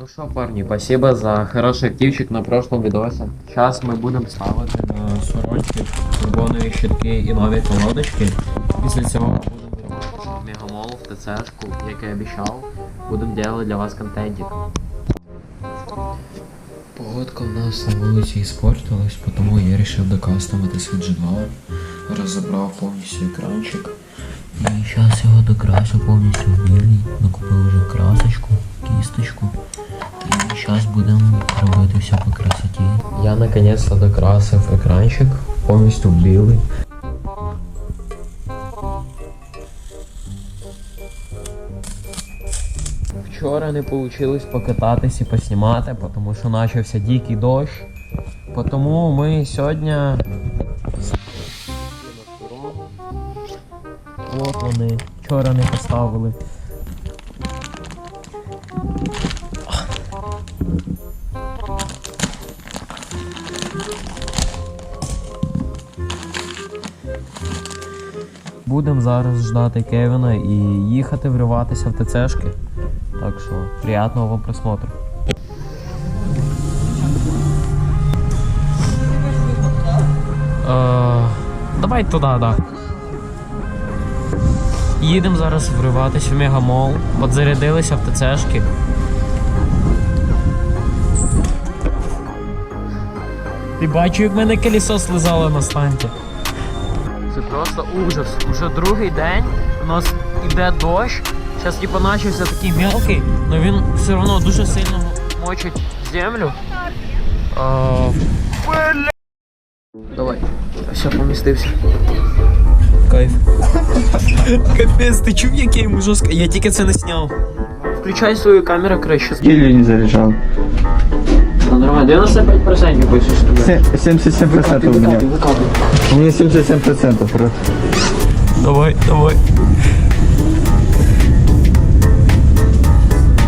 Ну что, парни, спасибо за хороший активчик на прошлом видосе. Сейчас мы будем ставити на сорочки червоної щитки і нові колодочки. Після цього ми будемо в мегамол в ТЦшку, як і обіцяв. Будемо робити для вас контентик. Погодка у нас на вулиці іспортилась, тому я вирішив докастомити свій G2. Розібрав повністю екранчик. І зараз його докрашу повністю в білий. Докупив вже красочку, кісточку. Зараз будемо робити все по красоті. Я наконец-то докрасив екранчик повністю в білий. Вчора не вийшло покататись і поснімати, тому що почався дикий дощ. Тому ми сьогодні. От вони. Вчора не поставили. Будемо зараз ждати Кевіна і їхати вриватися в ТЦшки. Так що, приятного вам просмотру. Е, давай туди, да. Їдемо зараз вриватися в мегамол. От зарядилися в ТЦшки. Ти бачив, як мене колесо слизало на станті. Це просто ужас. Уже другий день у нас іде дощ. Зараз типу почався такий мелкий, але він все одно дуже сильно мочить землю. А... Давай. Все, помістився. Кайф. Капець, ти чув, який йому жорстко? Я тільки це не зняв. Включай свою камеру краще. Или не заряжал. Ну нормально, 95% пишеш тобі. Се- 77% у меня. У меня 77%, брат. Давай, давай.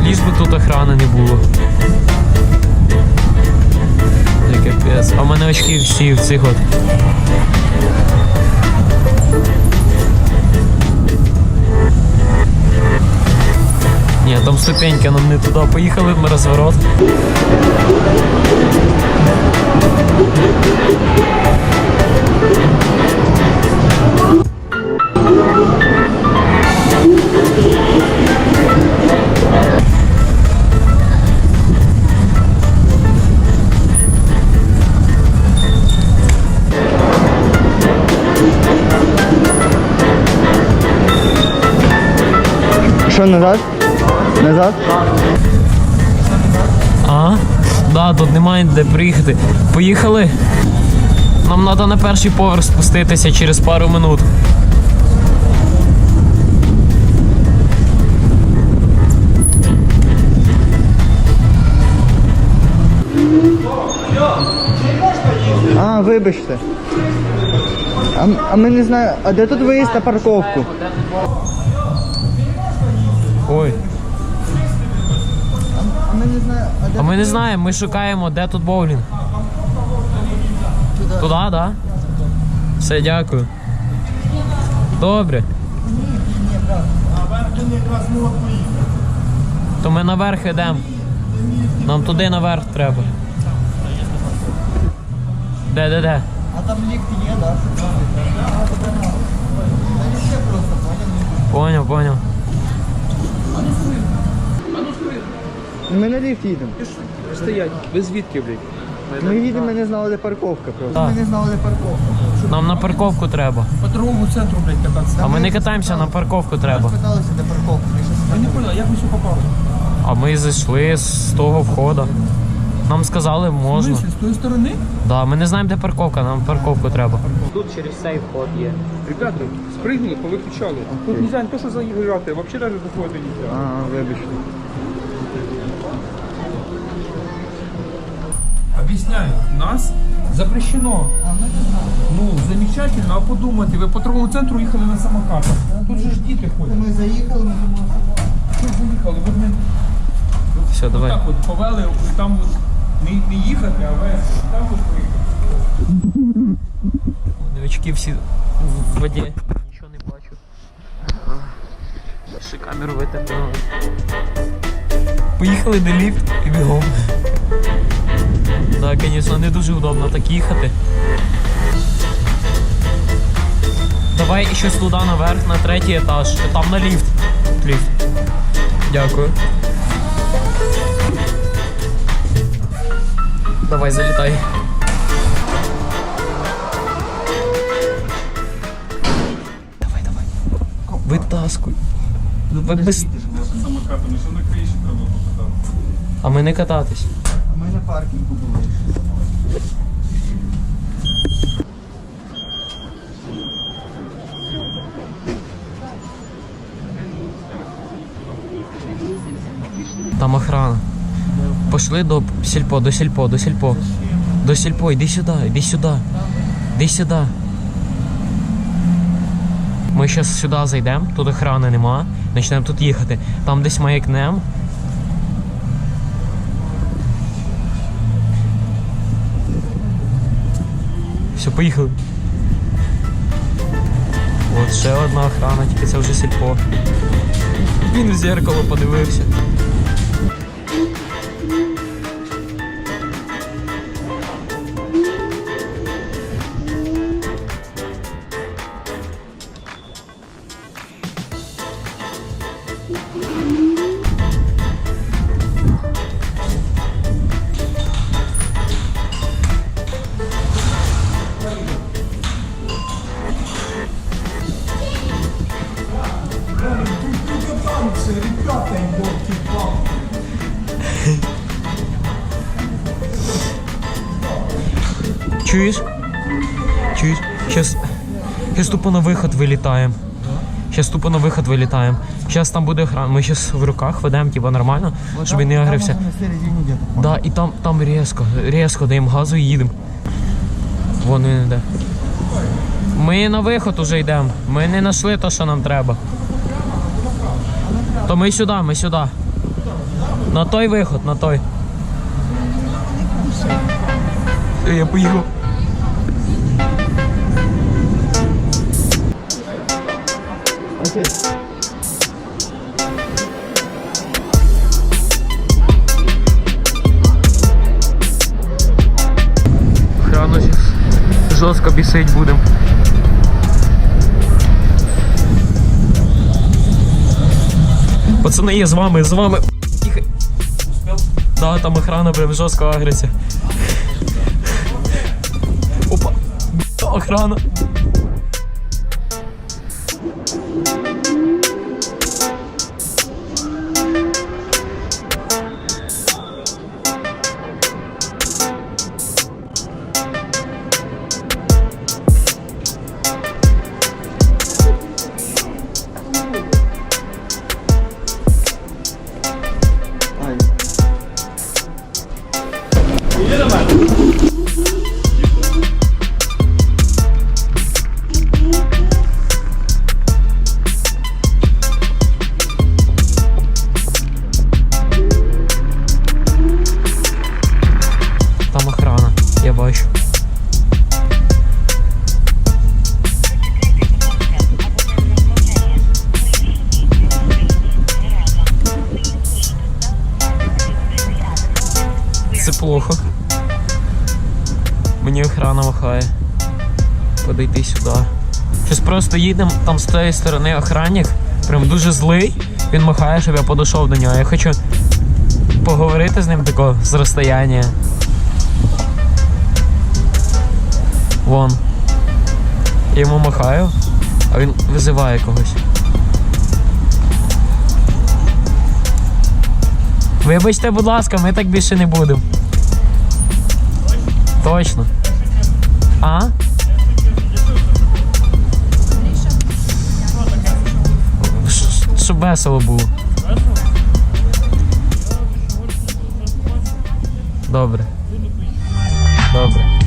Ліж би тут охрани не було. Це капець. А в мене очки всі в цих от. Ні, там ступеньки нам не туди. Поїхали ми розворот. Что, назад? Назад? А? Да, тут немає де приїхати. Поїхали. Нам треба на перший поверх спуститися через пару минут. А, вибачте. А, а ми не знаємо, а де тут виїзд на парковку? Ой. А ми не знаємо, ми шукаємо, де тут боулінг. Туди, так? Да? Все, дякую. Добре. То ми наверх йдемо. Нам туди наверх треба. Де, де, де? А там ліфт є, так? Поняв, поняв. Ми на ліфт їдемо. Стоять, ви звідки, блядь? Ми їдемо, ми не знали, де парковка просто. Ми не знали, де парковка. Нам на парковку треба. По торговому центру, блядь, кататися. А ми не катаємося, на парковку треба. Питалися, де парковка. Ми не понял, як ви сюди попали? А ми зайшли з того входу. Нам сказали, можна. з тої сторони? Да, ми не знаємо, де парковка, нам парковку треба. Тут через цей вход є. Ребята, спригнули, повиключали. Тут нельзя не то, що заіграти, вообще даже заходити нельзя. А, вибачте. Объясняю, нас запрещено. Ну, замечательно, а подумати, ви по торговому центру їхали на самокатах. Тут же ж діти ходять. Ми заїхали, ми думали, що Що заїхали? Ви не Все, давай. так от повели, і там от не, не їхати, а вести. Там от поїхати. Новички всі в воді. Нічого не бачу. Ще камеру витерли. Поїхали на ліфт і бігом. Так, звісно, не дуже удобно так їхати. Давай ще туди наверх, на третій етаж. Там на ліфт. Ліфт. Дякую. Давай, залітай. Давай, давай. Витаскуй. Ви без... Що на криші треба. А ми не кататись. На паркінгу були. Там охрана. Пошли до сільпо, до сільпо, до сільпо. До сільпо, іди сюди, іди сюди. Іди сюди. Ми зараз сюди зайдемо, тут охрани нема. Почнемо тут їхати. Там десь маякнем. Поїхали. От ще одна охрана, тільки це вже сільпо. Він в зеркало подивився. Чуєш? Чуєш? Сейчас, сейчас тупо на виход вилітаємо. Сейчас тупо на виход вилітаємо. Сейчас там буде охрана. Ми зараз в руках ведемо, типа нормально, щоб він не агрився. Да, і там, там різко, різко даємо газу і їдемо. Вон він йде. Ми на виход уже йдемо. Ми не знайшли те, що нам треба. То ми сюди, ми сюди. На той виход, на той. Я поїхав. Охрану жорстко бісить будемо. Пацани, я з вами, з вами. Тихо. Да, там охрана прям жорстко агриться. Опа. Охрана. Thank you. Я бачу. Це плохо. Мені охрана махає. Подойти сюди. Щось просто їдемо, там з тієї сторони охранник, прям дуже злий. Він махає, щоб я подійшов до нього. Я хочу поговорити з ним тако з розстояння. Вон. Я йому махаю, а він визиває когось. Вибачте, будь ласка, ми так більше не будемо. Точно. А? Щоб весело було. Добре. Добре.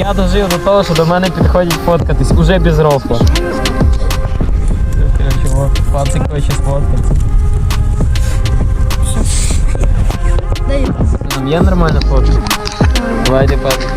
Я дожив до того, що до мене підходять фоткатись, уже без рофла. Короче, пацик хоче сфоткатися. Я нормально фоткаю. Давайте пацик.